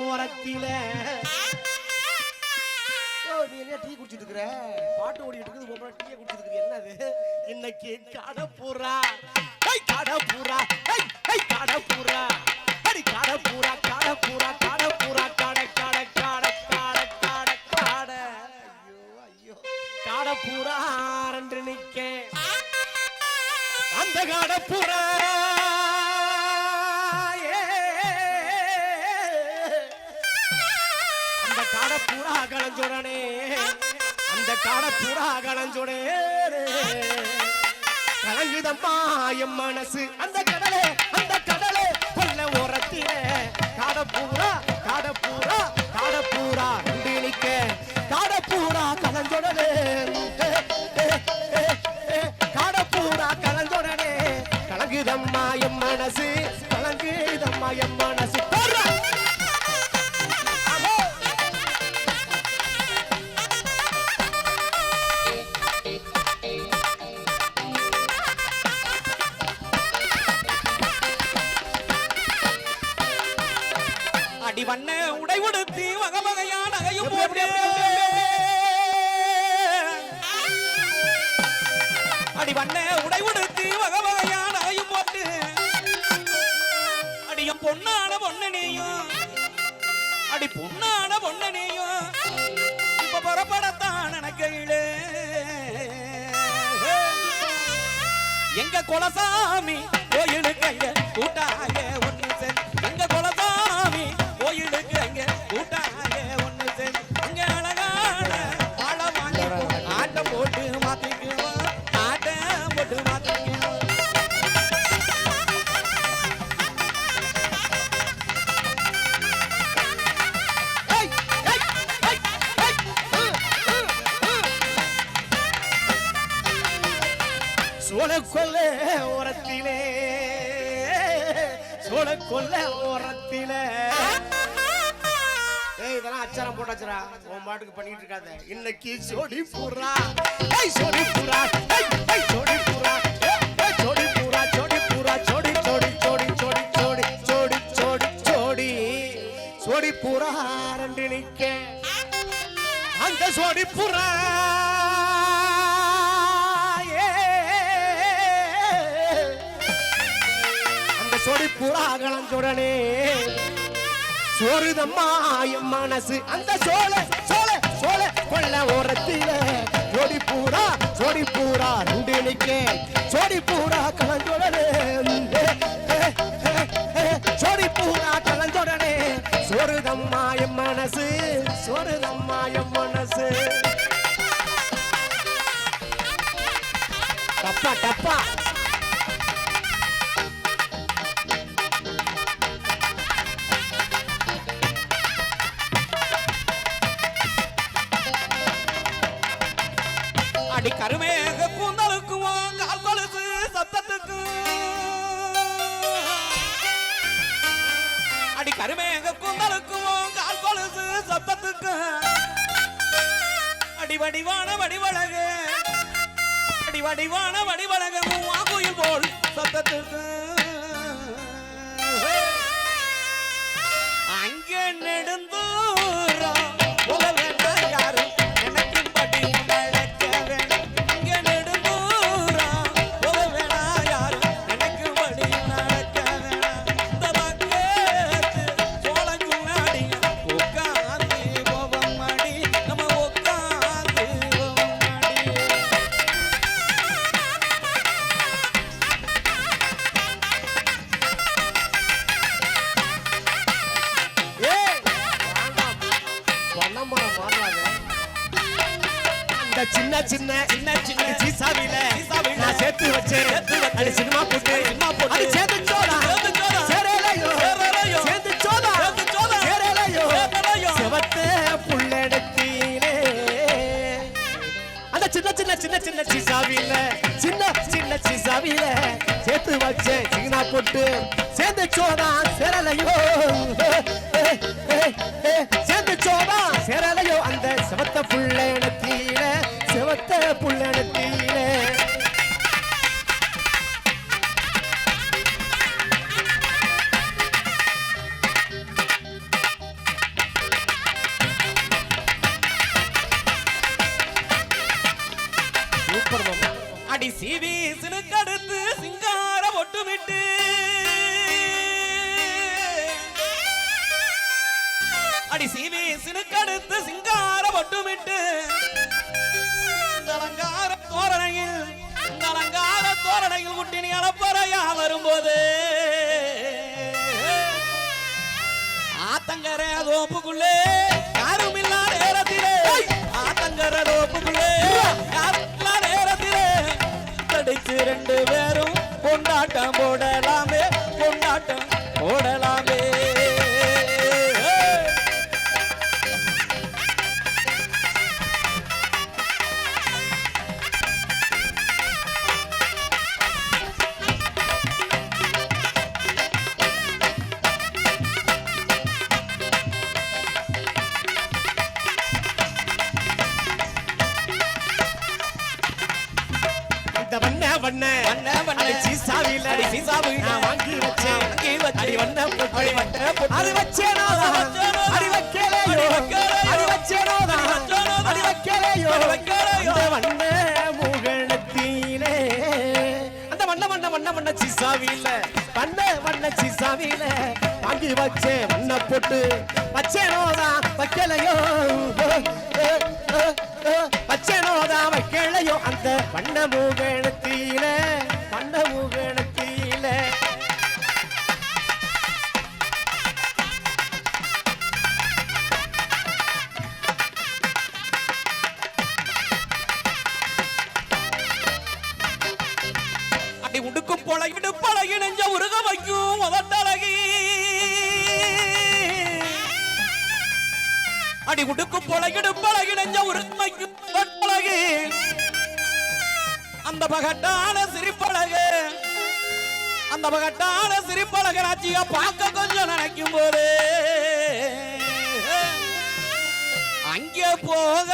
ஓரத்தில. ஓ, நீ என்ன டீ குடிச்சிட்டு இருக்கிற பாட்டு ஓடிட்டு இருக்குது உங்க டீயை குடிச்சிட்டு இருக்கிற என்னது? இன்னைக்கு கடப்புறா ஐ கடப்புறா ஐ ஐ கடப்புறா அடி கடப்புறா கடப்புறா கடப்புறா கட கட கட கட கட கட. ஐயோ ஐயோ. கடப்புறா ரெண்டு நிக்க அந்த கடப்புறா பூரா கலஞ்சுடனே அந்த காடை பூரா கலஞ்சுடே கலங்குதம்மா மனசு. அந்த கடலே அந்த கடலே கொல்ல ஓரத்திலே. காடை பூரா காடை பூரா காடை பூரா நிக்க காடை பூரா கலஞ்சுடனே. வண்ண உடை உடுத்தி வகை வகையா நகையும் எப்படி, எப்படி, போட்டு எப்படி, எப்படி, அடி வண்ண உடை உடுத்தி வகை வகையா நகையும் போட்டு. அடியும் பொன்னான பொன்னனையும் அடி பொன்னான பொன்னனையும் இப்ப புறப்படத்தான் நினைக்கையிலே. எங்க குலசாமி கோயிலுக்கு கூட்டாய சோழக்கொல்ல ஓரத்திலே. ஏய் இதெல்லாம் அச்சாரம் போட்டாச்சுடா. உன் பாட்டுக்கு பண்ணிட்டு இருக்காத. இன்னைக்கு சோடி பூரா. ஏய் சோடி பூரா. ஏய் ஏய் சோடி பூரா. ஏய், சோடி பூரா சோடி பூரா. சோடி சோடி சோடி சோடி சோடி சோடி சோடி சோடி சோடி பூரா ரெண்டு நிக்க அந்த சோடி புறா அந்த சுடனே புறா சோறுதம்மா என் மனசு. அந்த சோழ சோழ சோழ கொள்ள ஓரத்தில. ஜோடி பூரா ஜோடி பூரா ரெண்டு நிக்க ஜோடி பூரா கலந்துடனே ஜோடி பூரா கலந்துடனே சோறுதம்மா என் மனசு. சோறுதம்மா என் மனசு. டப்பா டப்பா. அடி கருமேக கூந்தலுக்கும் கால் கொலுசு சத்தத்துக்கும் அடி கருமேக கூந்தலுக்கும் கால் கொலுசு சத்தத்துக்கும் அடி வடிவான வடிவழகு. அடி வடிவான வடிவழகு மூவாங்குயில் போல் சத்தத்துக்கு. சிசாவில சின்ன சின்ன சிசாவில சேர்த்து வச்சேன். சீனா போட்டு சேர்ந்து சோடா சேரலையோ. வரும்போது. ஆத்தங்கரை தோப்புக்குள்ளே யாரும் இல்லா நேரத்திலே. ஆத்தங்கர தோப்புக்குள்ளே யாரும் இல்லா நேரத்திலே. தடிச்சு ரெண்டு பேரும் கொண்டாட்டம் போடலாமே கொண்டாட்டம் போடலாமே. சிசாவில. வண்ண வண்ண சிசாவில. வாங்கி வச்சே வண்ண போட்டு. வச்சேனோதான் வைக்கலையோ வச்சேனோதான் வைக்கலையோ அந்த வண்ண மூகணத்திலே அடி உடுக்கு பொலகிடும் பழகிடஞ்ச உரிமைக்கு பழகு அந்த பகட்டான சிரிப்பழகு அந்த பகட்டான சிரிப்பழகு ராட்சிய பார்க்க கொஞ்சம் நினைக்கும் போது. அங்கே போக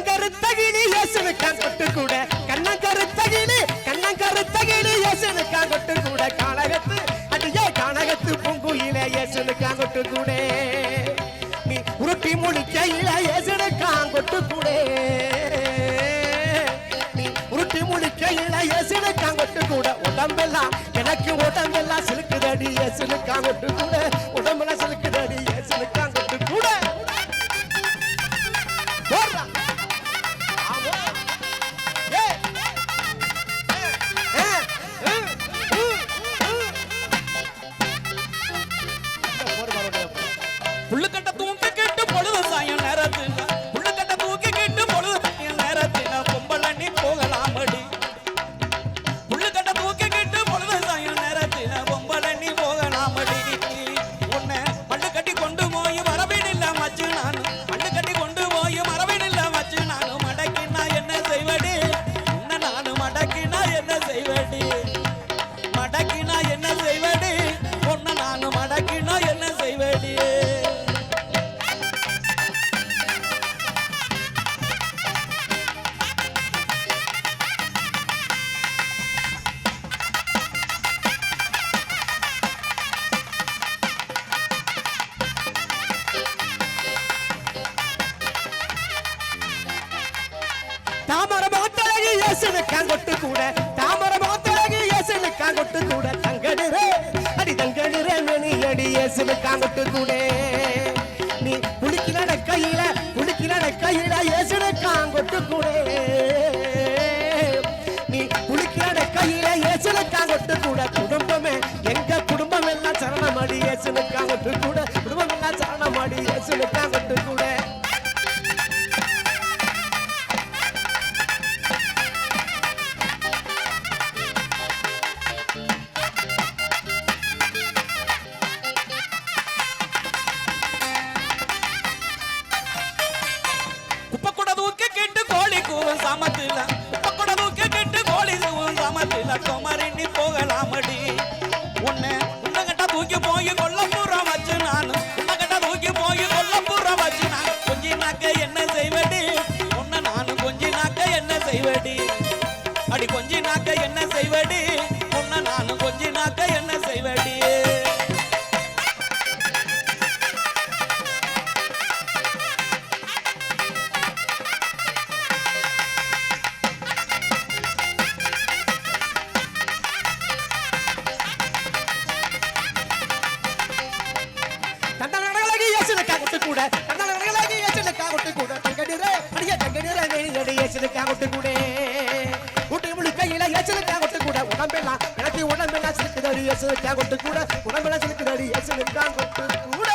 கண்ணங்கருத்தகிலி இயேசுனுக்கான் கொட்டு கூட கண்ணங்கருத்தகிலி கண்ணங்கருத்தகிலி இயேசுனுக்கான் கொட்டு கூட கானகத்து அடியே கானகத்து பொங்குயிலே இயேசுனுக்கான் கொட்டு கூட நீ உருட்டி முடிக்கையில இயேசுனுக்கான் கொட்டு கூட நீ உருட்டி முடிக்கையில இயேசுனுக்கான் கொட்டு கூட உடம்பெல்லாம் எனக்கு உடம்பெல்லாம் சிலுக்குதடி இயேசுனுக்கான் கொட்டு கூட முட்டுக்குடே சிலுக்குதடி எசு வைக்கா கொட்டு கூட உடம்புல சிலுக்குதடி எசு வைக்கா கொட்டு கூட